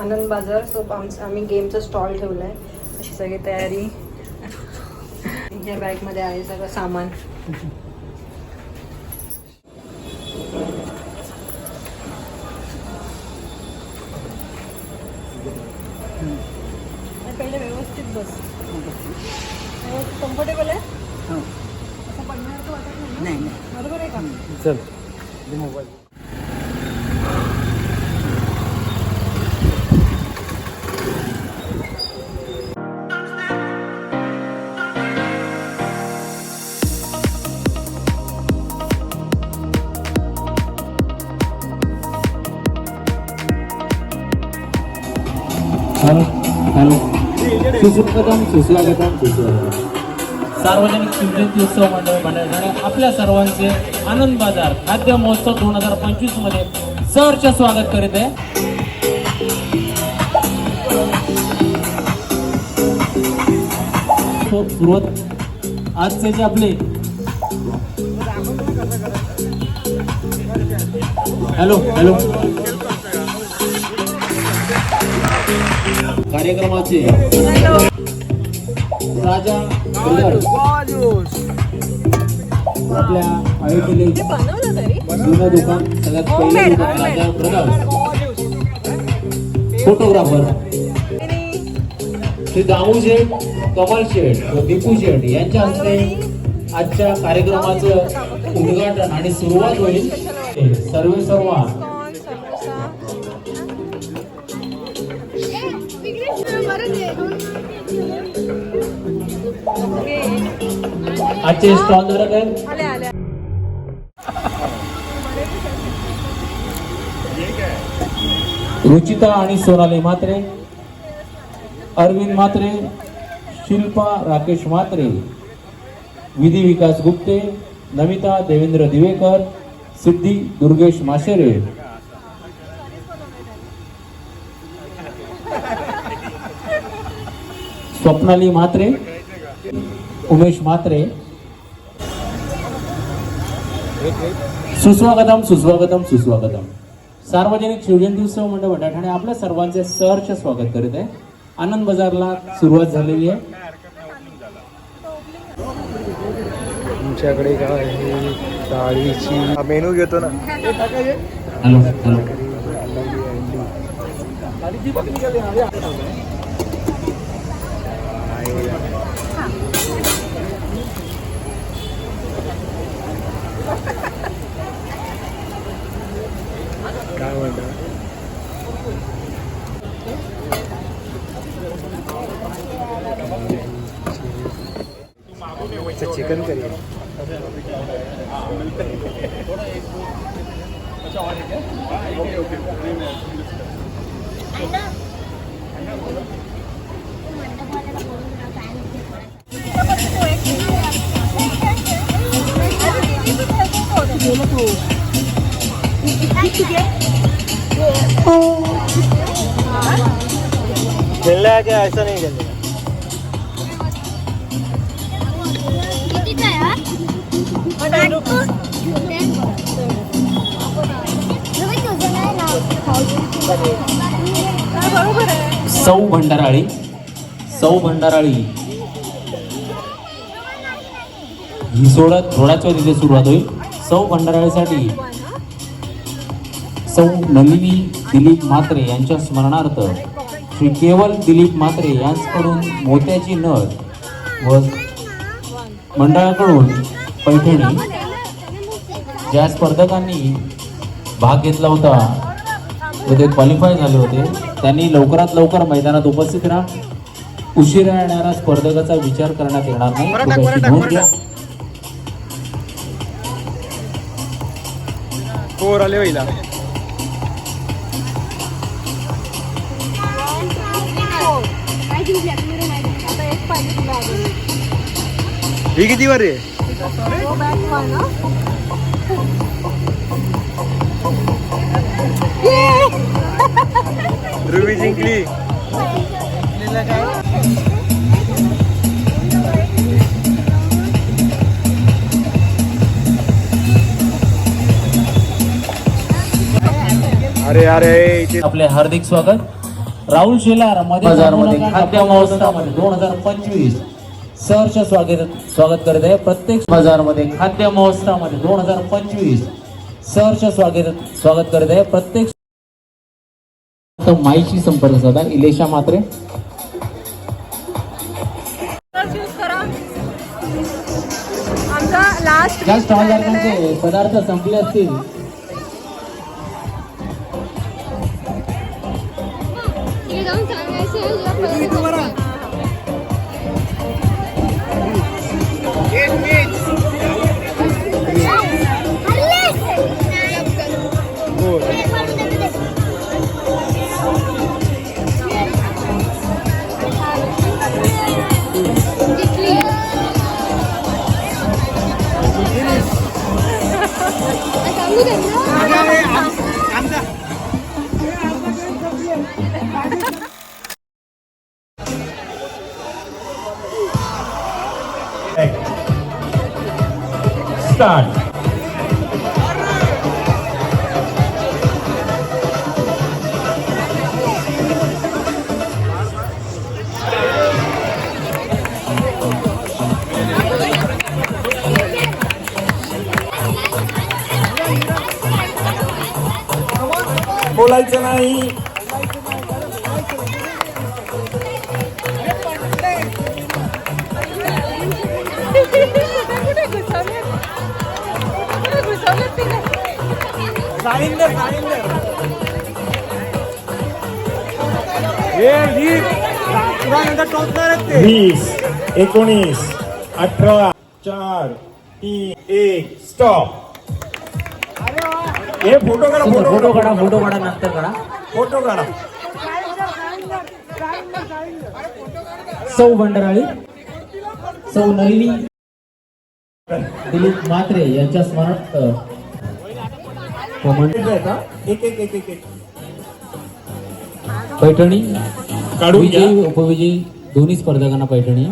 आनंद बाजार. सो आमचं आम्ही गेमचं स्टॉल ठेवलं आहे अशी सगळी तयारी. या बॅगमध्ये आहे सगळं सामान. पहिले व्यवस्थित बस. कम्फर्टेबल आहे? असं पडणार वाटत नाही? बरोबर आहे का? चल. मोबाईल. सुस्वागतम सुस्वागतम सुस्वागतम. सार्वजनिक शिवजयंती उत्सव मंडळ मंडळाने आपल्या सर्वांचे आनंद बाजार खाद्य महोत्सव दोन हजार पंचवीसमध्ये सहर्ष स्वागत करीत आहे. सुरुवात आजचे जे आपले हॅलो हॅलो. कार्यक्रमाचे राजा आपल्या आयोजले जुनं दुकान सगळ्यात पहिलं दुकान homemade. Raja brothers photographer Shri Damu Sheth Kamal Sheth व दीपू शेठ यांच्या हस्ते आजच्या कार्यक्रमाचं उद्घाटन आणि सुरुवात होईल. सर्वे सर्व आजचे स्टॉल आले आले रुचिता आणि सोनाली मात्रे अरविंद मात्रे शिल्पा राकेश मात्रे विधी विकास गुप्ते नमिता देवेंद्र दिवेकर सिद्धी दुर्गेश माशेरे. स्वप्नाली मात्रे उमेश मात्रे सुस्वागतम सुस्वागतम सुस्वागतम. सार्वजनिक शिवजयंती उत्सव मंडळ वडाठाणे आपल्या सर्वांचे सहर्ष स्वागत करीत आहे. आनंद बाजारला सुरुवात झालेली आहे. तुमच्याकडे काय डाळीची मेनू घेतो ना. Hello hello. खेलना है क्या ऐसा नहीं खेलना सौ भंडाराळी. सौ भंडाराळी. ही सोडत थोड्याच वेळ तिथे सुरुवात होईल. सौ भंडाराळीसाठी सौ नलिनी दिलीप म्हात्रे यांच्या स्मरणार्थ श्री केवल दिलीप म्हात्रे यांच्याकडून मोत्याची नथ व मंडळाकडून पैठणी ज्या स्पर्धकांनी भाग घेतला होता व ते क्वालिफाय झाले होते त्यांनी लवकरात लवकर मैदानात उपस्थित राहा. उशिरा येणाऱ्या स्पर्धकाचा विचार करण्यात येणार नाही. कृपया नोंद घ्या. कोर आले आता एक पाहिजे तुला अजून. ही किती वर आहे रुबी जिंकली अरे अरे इथे आपले हार्दिक स्वागत राहुल शेलारमध्ये बाजारमध्ये खाद्य महोत्सवामध्ये दोन हजार पंचवीस सहर्ष स्वागत स्वागत करीत आहे. प्रत्येक बाजारमध्ये खाद्य महोत्सवामध्ये दोन हजार पंचवीस सहर्ष स्वागत स्वागत करीत आहे. प्रत्येक माईशी संपर्क साधा. इलेशा मात्रे. लास्ट पदार्थ संपले असतील जाऊन सांगायचं सांगू दे स्टार्ट बोलायचं नाही साईंदर साईंदर हे ही तुला नंतर टोचणार आहेत ते. वीस एकोणीस अठरा चार तीन एक स्टॉप हे फोटो काढा फोटो फोटो काढा फोटो काढा नंतर काढा. फोटो काढा. सौ बंडराळी सौ नलिनी. दिलीप म्हात्रे यांच्या स्मरणार्थ एक एक एक एक एक. पैठणी. विजयी उपविजयी दोन्ही स्पर्धकांना पैठणी.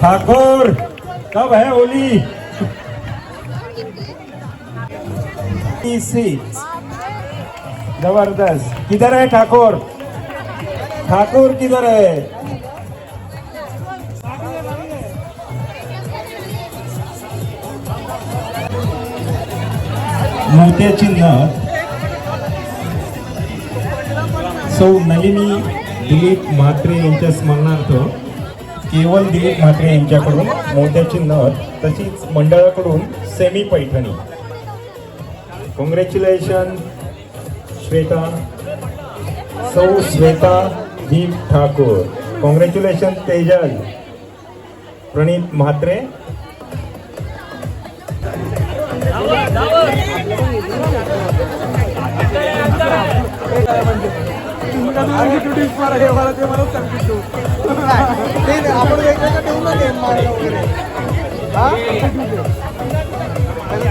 ठाकुर कब है होली? सिक्स जबरदस्त. किधर है ठाकुर? ठाकुर किधर है? मोत्याची नथ सौ नलिनी दिलीप म्हात्रे यांच्या स्मरणार्थ केवळ दिलीप म्हात्रे यांच्याकडून मोत्याची नथ तशीच मंडळाकडून सेमी पैठणी कॉंग्रॅच्युलेशन श्वेता सौ श्वेता दीप ठाकूर. कॉंग्रॅच्युलेशन तेजल प्रणीत म्हात्रे.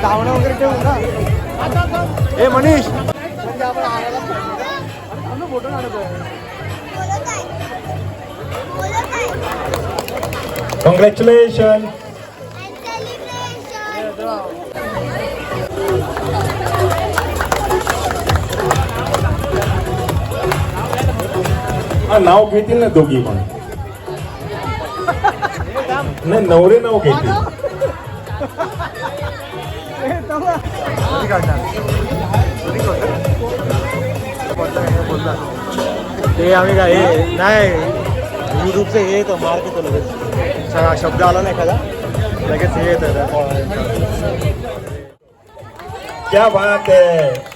धावणं वगैरे ठेवू ना हे मनीष. आपण फोटो काढत आहे कॉंग्रॅच्युलेशन हा नाव घेतील ना दोघी पण नाही नवरे नाव घेतील कधी काढणार कधी काढणार? ते आम्ही काय हे नाही युट्यूबचं हे येतं मार्क येतो लगेच. सगळा शब्द आला नाही एखादा. लगेच हे येतं क्या बात है.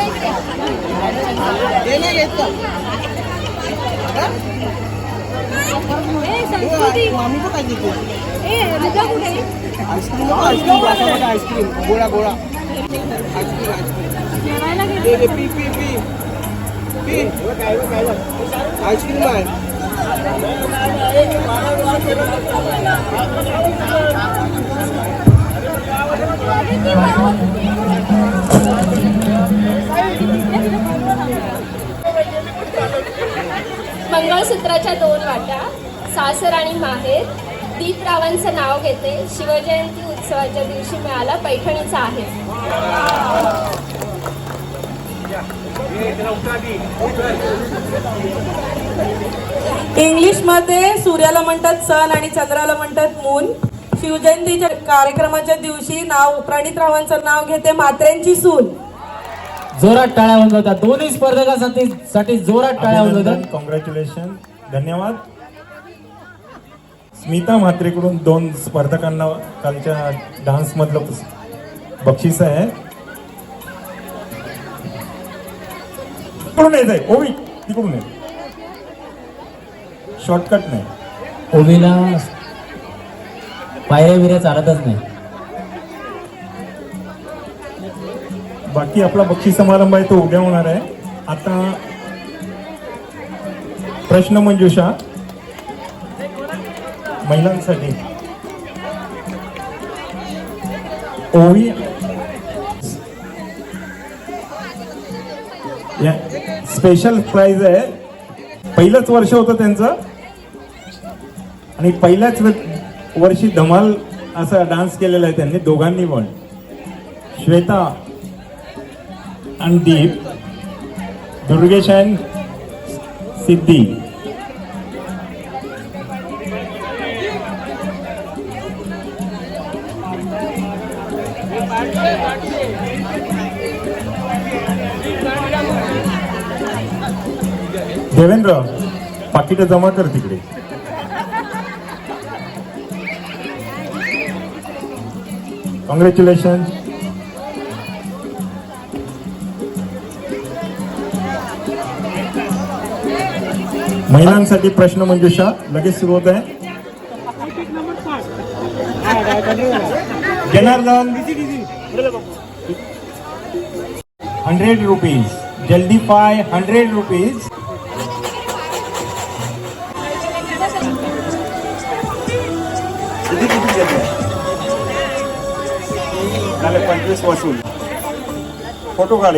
आईस्क्रीम मिनिका, गोळा मिनिका, मिनिका. आईस्क्रीम इकडे. ए, संस्कृती. ए, रुजा कुठे जेवायला गेलो. मंगळसूत्राच्या दोन वाट्या सासर आणि माहेर. दीपरावांचं नाव घेते. शिवजयंती उत्सवाच्या दिवशी मिळाला पैठणीचा आहे. इंग्लिशमध्ये सूर्याला म्हणतात सन आणि चंद्राला म्हणतात मून शिवजयंतीच्या कार्यक्रमाच्या दिवशी नाव प्रणितरावांचं नाव घेते मात्र्यांची सून. जोरात टाळ्या जातात दोन्ही स्पर्धकांसाठी साठी जोरात टाळ्या जातात कॉंग्रॅच्युलेशन धन्यवाद. स्मिता म्हात्रेकडून दोन स्पर्धकांना कालच्या डान्स मधलं बक्षीस आहे. तिकडून आहे ओवी तिकडून ये. शॉर्टकट नाही. ओवीला पायऱ्या बिऱ्या चालतच नाही. बाकी आपला बक्षीस समारंभ आहे तो उद्या होणार आहे. आता प्रश्न मंजुषा महिलांसाठी. ओवी या स्पेशल प्राइज आहे. पहिलंच वर्ष होतं त्यांचं. आणि पहिल्याच वर्षी धमाल असा डान्स केलेला आहे त्यांनी दोघांनी पण. श्वेता आणि दीप दुर्गेश अँड सिद्धी देवेंद्र पाकिटं जमा कर तिकडे कॉंग्रॅच्युलेशन महिलांसाठी प्रश्न मंजुषा, लगेच सुरू होत आहे. जनार्दन. हंड्रेड रुपीज़ जल्दी फाय हंड्रेड रुपीज़ पंचवीस वसूल फ़ोटो काढ.